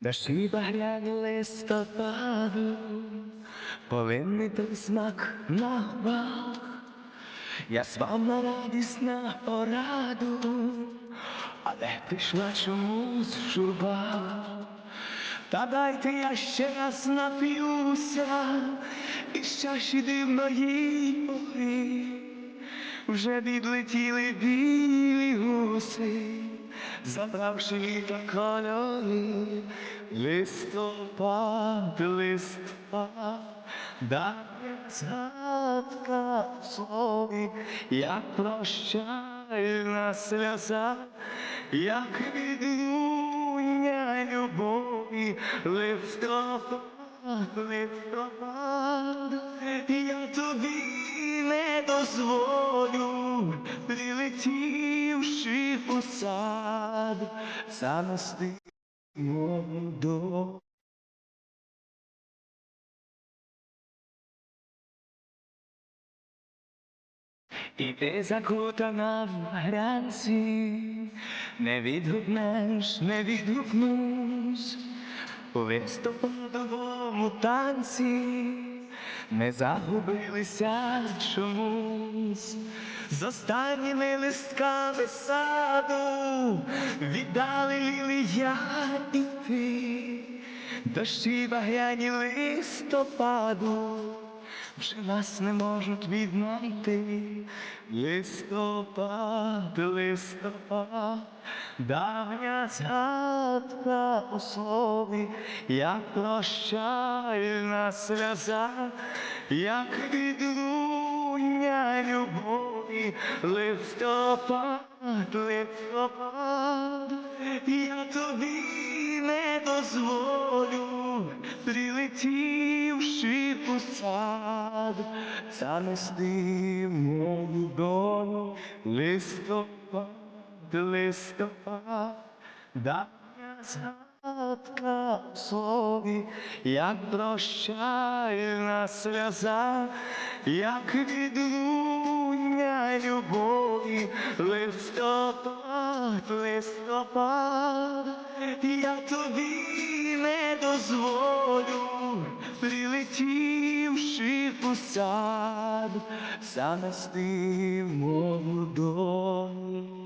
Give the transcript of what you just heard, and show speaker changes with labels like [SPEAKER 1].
[SPEAKER 1] Дощі багряні листопаду, повинний той смак на губах. Я спав на радість на пораду, але прийшла чомусь журба. Та дайте я ще раз нап'юся, і чаші дивної пори. Вже відлетіли білі гуси, забравши кольори, листопад, листопад, в слові, як прощальна сльоза, як відлуння любові, листопад, листопад, я тобі дозволю, прилетівши в сад, занести молоду. І ти закутана в грянці, не відгукнеш, не відгукнусь у листопадовому танці, не загубилися чомусь, з останніми листками саду віддали лілія і ти, дощі багряні листопаду вже нас не можуть віднайти. Листопад, листопад, давня згадка слові, як прощальна сльоза, як відлуння любові, листопад, листопад, я тобі не дозволю, прилетівши в сад, занести мою долю, листопад, листопад, давня згадка в слові, як прощальна сльоза, як відлуння любові, листопад, листопад, я дозволю, прилетівши у сад, занести долю.